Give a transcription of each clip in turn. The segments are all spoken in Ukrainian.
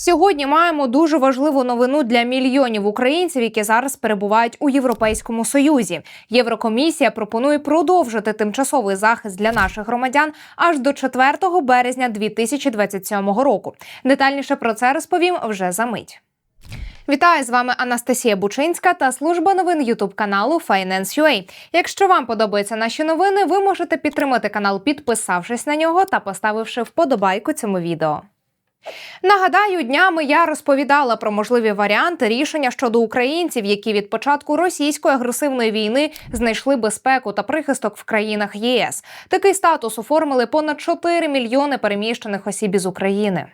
Сьогодні маємо дуже важливу новину для мільйонів українців, які зараз перебувають у Європейському Союзі. Єврокомісія пропонує продовжити тимчасовий захист для наших громадян аж до 4 березня 2027 року. Детальніше про це розповім вже за мить. Вітаю з вами Анастасія Бучинська та служба новин Ютуб каналу Finance.ua. Якщо вам подобаються наші новини, ви можете підтримати канал, підписавшись на нього та поставивши вподобайку цьому відео. Нагадаю, днями я розповідала про можливі варіанти рішення щодо українців, які від початку російської агресивної війни знайшли безпеку та прихисток в країнах ЄС. Такий статус оформили понад 4 мільйони переміщених осіб із України.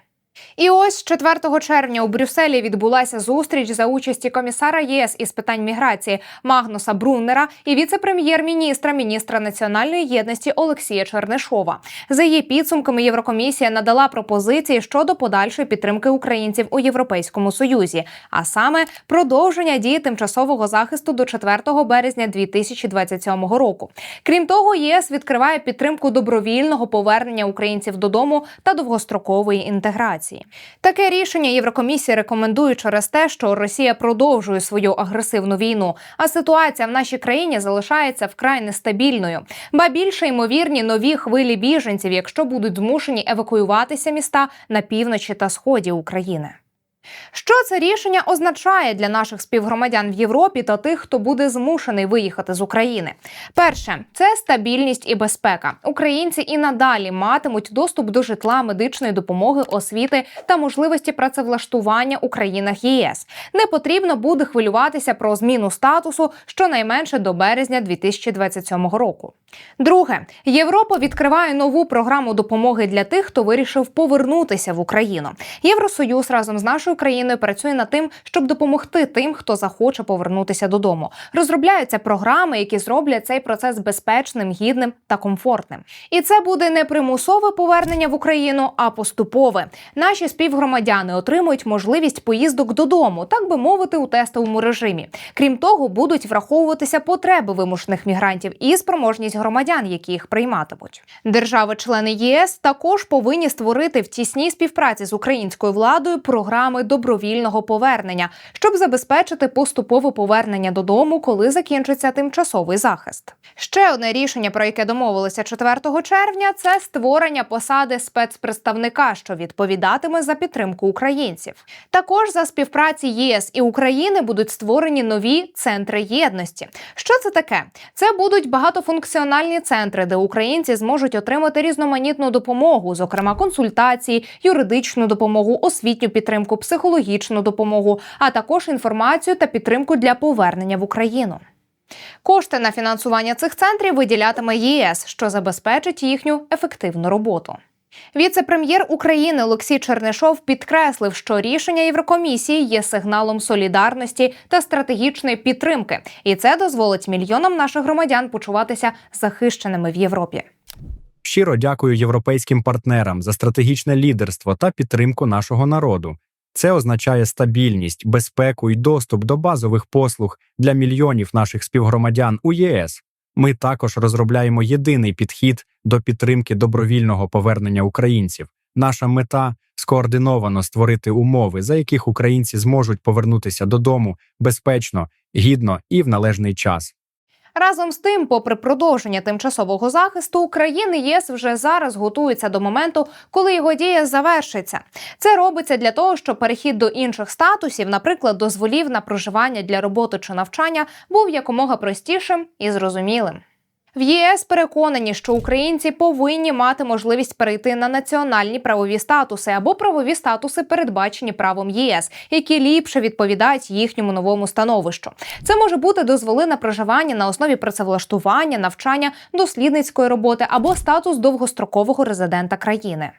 І ось 4 червня у Брюсселі відбулася зустріч за участі комісара ЄС із питань міграції Магнуса Бруннера і віце-прем'єр-міністра, міністра національної єдності Олексія Чернишова. За її підсумками, Єврокомісія надала пропозиції щодо подальшої підтримки українців у Європейському Союзі, а саме продовження дії тимчасового захисту до 4 березня 2027 року. Крім того, ЄС відкриває підтримку добровільного повернення українців додому та довгострокової інтеграції. Таке рішення Єврокомісія рекомендує через те, що Росія продовжує свою агресивну війну, а ситуація в нашій країні залишається вкрай нестабільною. Ба більше ймовірні нові хвилі біженців, якщо будуть змушені евакуюватися міста на півночі та сході України. Що це рішення означає для наших співгромадян в Європі та тих, хто буде змушений виїхати з України? Перше це стабільність і безпека. Українці і надалі матимуть доступ до житла, медичної допомоги, освіти та можливості працевлаштування у країнах ЄС. Не потрібно буде хвилюватися про зміну статусу щонайменше до березня 2027 року. Друге, Європа відкриває нову програму допомоги для тих, хто вирішив повернутися в Україну. Євросоюз разом з нашою країною працює над тим, щоб допомогти тим, хто захоче повернутися додому. Розробляються програми, які зроблять цей процес безпечним, гідним та комфортним. І це буде не примусове повернення в Україну, а поступове. Наші співгромадяни отримують можливість поїздок додому, так би мовити, у тестовому режимі. Крім того, будуть враховуватися потреби вимушених мігрантів і спроможність громадян, які їх прийматимуть. Держави-члени ЄС також повинні створити в тісній співпраці з українською владою програми добровільного повернення, щоб забезпечити поступове повернення додому, коли закінчиться тимчасовий захист. Ще одне рішення, про яке домовилися 4 червня, це створення посади спецпредставника, що відповідатиме за підтримку українців. Також за співпраці ЄС і України будуть створені нові центри єдності. Що це таке? Це будуть багатофункціональні центри, де українці зможуть отримати різноманітну допомогу, зокрема консультації, юридичну допомогу, освітню підтримку, психологічну допомогу, а також інформацію та підтримку для повернення в Україну. Кошти на фінансування цих центрів виділятиме ЄС, що забезпечить їхню ефективну роботу. Віце-прем'єр України Олексій Чернишов підкреслив, що рішення Єврокомісії є сигналом солідарності та стратегічної підтримки, і це дозволить мільйонам наших громадян почуватися захищеними в Європі. Щиро дякую європейським партнерам за стратегічне лідерство та підтримку нашого народу. Це означає стабільність, безпеку і доступ до базових послуг для мільйонів наших співгромадян у ЄС. Ми також розробляємо єдиний підхід до підтримки добровільного повернення українців. Наша мета скоординовано створити умови, за яких українці зможуть повернутися додому безпечно, гідно і в належний час. Разом з тим, попри продовження тимчасового захисту, країни ЄС вже зараз готуються до моменту, коли його дія завершиться. Це робиться для того, щоб перехід до інших статусів, наприклад, дозволів на проживання для роботи чи навчання, був якомога простішим і зрозумілим. В ЄС переконані, що українці повинні мати можливість перейти на національні правові статуси або правові статуси, передбачені правом ЄС, які ліпше відповідають їхньому новому становищу. Це може бути дозволи на проживання на основі працевлаштування, навчання, дослідницької роботи або статус довгострокового резидента країни.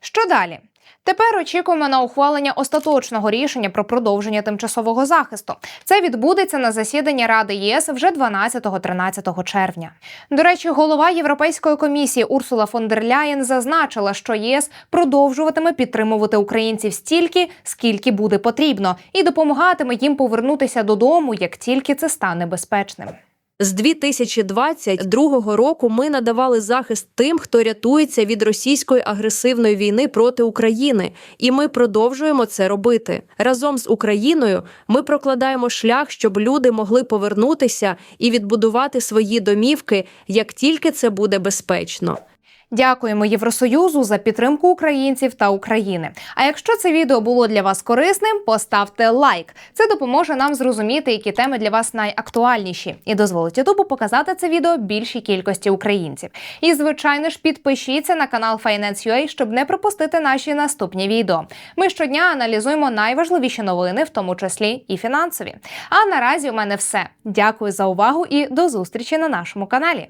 Що далі? Тепер очікуємо на ухвалення остаточного рішення про продовження тимчасового захисту. Це відбудеться на засіданні Ради ЄС вже 12-13 червня. До речі, голова Європейської комісії Урсула фон дер Ляєн зазначила, що ЄС продовжуватиме підтримувати українців стільки, скільки буде потрібно, і допомагатиме їм повернутися додому, як тільки це стане безпечним. З 2022 року ми надавали захист тим, хто рятується від російської агресивної війни проти України, і ми продовжуємо це робити. Разом з Україною ми прокладаємо шлях, щоб люди могли повернутися і відбудувати свої домівки, як тільки це буде безпечно. Дякуємо Євросоюзу за підтримку українців та України. А якщо це відео було для вас корисним, поставте лайк. Це допоможе нам зрозуміти, які теми для вас найактуальніші, і дозволить Ютубу показати це відео більшій кількості українців. І звичайно ж, підпишіться на канал Finance.ua, щоб не пропустити наші наступні відео. Ми щодня аналізуємо найважливіші новини, в тому числі і фінансові. А наразі у мене все. Дякую за увагу і до зустрічі на нашому каналі.